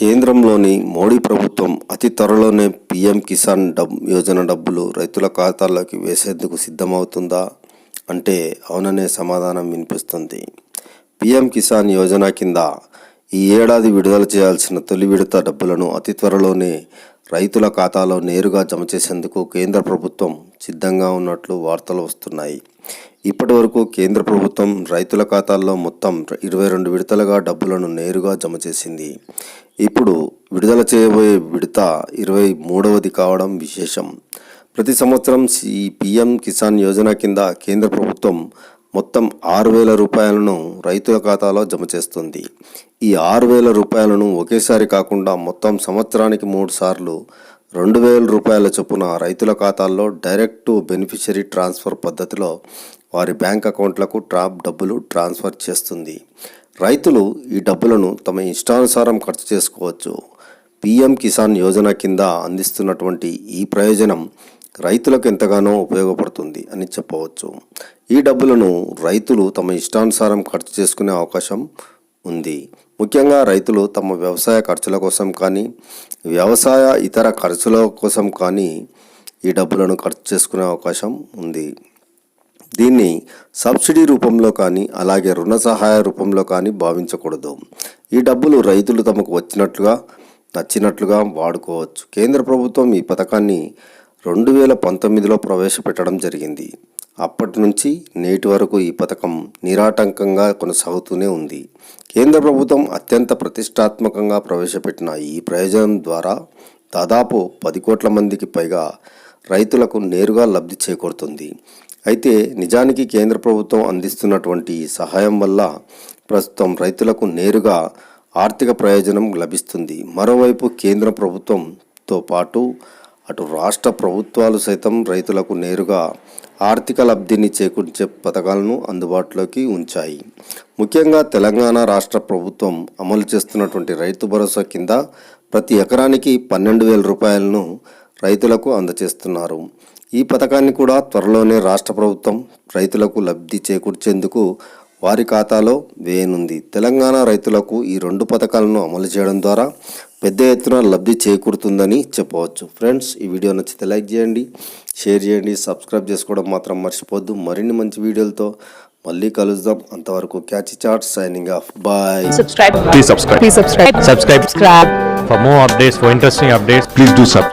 కేంద్రంలోని మోడీ ప్రభుత్వం అతి త్వరలోనే పీఎం కిసాన్ డబ్ యోజన డబ్బులు రైతుల ఖాతాల్లోకి వేసేందుకు సిద్ధమవుతుందా? అంటే అవుననే సమాధానం వినిపిస్తుంది. పీఎం కిసాన్ యోజన కింద ఈ ఏడాది విడుదల చేయాల్సిన తొలి విడత డబ్బులను అతి త్వరలోనే రైతుల ఖాతాలో నేరుగా జమ చేసేందుకు కేంద్ర ప్రభుత్వం సిద్ధంగా ఉన్నట్లు వార్తలు వస్తున్నాయి. ఇప్పటి వరకు కేంద్ర ప్రభుత్వం రైతుల ఖాతాల్లో మొత్తం ఇరవై రెండు విడతలుగా డబ్బులను నేరుగా జమ చేసింది. ఇప్పుడు విడుదల చేయబోయే విడత ఇరవై మూడవది కావడం విశేషం. ప్రతి సంవత్సరం ఈ పిఎం కిసాన్ యోజన కింద కేంద్ర ప్రభుత్వం మొత్తం ఆరు వేల రూపాయలను రైతుల ఖాతాలో జమ చేస్తుంది. ఈ ఆరు వేల రూపాయలను ఒకేసారి కాకుండా మొత్తం సంవత్సరానికి మూడు సార్లు రెండు వేల రూపాయల చొప్పున రైతుల ఖాతాల్లో డైరెక్ట్ టు బెనిఫిషరీ ట్రాన్స్ఫర్ పద్ధతిలో వారి బ్యాంక్ అకౌంట్లకు ట్రాప్ డబ్బులు ట్రాన్స్ఫర్ చేస్తుంది. రైతులు ఈ డబ్బులను తమ ఇష్టానుసారం ఖర్చు చేసుకోవచ్చు. పిఎం కిసాన్ యోజన కింద అందిస్తున్నటువంటి ఈ ప్రయోజనం రైతులకు ఎంతగానో ఉపయోగపడుతుంది అని చెప్పవచ్చు. ఈ డబ్బులను రైతులు తమ ఇష్టానుసారం ఖర్చు చేసుకునే అవకాశం ఉంది. ముఖ్యంగా రైతులు తమ వ్యవసాయ ఖర్చుల కోసం కానీ వ్యవసాయ ఇతర ఖర్చుల కోసం కానీ ఈ డబ్బులను ఖర్చు చేసుకునే అవకాశం ఉంది. దీన్ని సబ్సిడీ రూపంలో కానీ అలాగే రుణ సహాయ రూపంలో కానీ భావించకూడదు. ఈ డబ్బులు రైతులు తమకు వచ్చినట్లుగా నచ్చినట్లుగా వాడుకోవచ్చు. కేంద్ర ప్రభుత్వం ఈ పథకాన్ని రెండు వేల పంతొమ్మిదిలో ప్రవేశపెట్టడం జరిగింది. అప్పటి నుంచి నేటి వరకు ఈ పథకం నిరాటంకంగా కొనసాగుతూనే ఉంది. కేంద్ర ప్రభుత్వం అత్యంత ప్రతిష్టాత్మకంగా ప్రవేశపెట్టిన ఈ ప్రయోజనం ద్వారా దాదాపు పది కోట్ల మందికి పైగా రైతులకు నేరుగా లబ్ధి చేకూరుతుంది. అయితే నిజానికి కేంద్ర ప్రభుత్వం అందిస్తున్నటువంటి సహాయం వల్ల ప్రస్తుతం రైతులకు నేరుగా ఆర్థిక ప్రయోజనం లభిస్తుంది. మరోవైపు కేంద్ర ప్రభుత్వంతో పాటు అటు రాష్ట్ర ప్రభుత్వాలు సైతం రైతులకు నేరుగా ఆర్థిక లబ్ధిని చేకూర్చే పథకాలను అందుబాటులోకి ఉంచాయి. ముఖ్యంగా తెలంగాణ రాష్ట్ర ప్రభుత్వం అమలు చేస్తున్నటువంటి రైతు భరోసా కింద ప్రతి ఎకరానికి పన్నెండు వేల రూపాయలను రైతులకు అందజేస్తున్నారు ఈ పథకాన్ని కూడా త్వరలోనే రాష్ట్ర ప్రభుత్వం రైతులకు లబ్ధి చేకూర్చేందుకు వారి ఖాతాలో వేయనుంది తెలంగాణ రైతులకు ఈ రెండు పథకాలను అమలు చేయడం ద్వారా పెద్ద ఎత్తున లబ్ధి చేకూరుతుందని చెప్పవచ్చు ఫ్రెండ్స్ ఈ వీడియో నచ్చితే లైక్ చేయండి షేర్ చేయండి సబ్స్క్రైబ్ చేసుకోవడం మాత్రం మర్చిపోద్దు మరిన్ని మంచి వీడియోలతో మళ్ళీ కలుద్దాం అంతవరకు catch chat signing off bye. Please subscribe. Subscribe. Subscribe. For more updates, for interesting updates, please do sub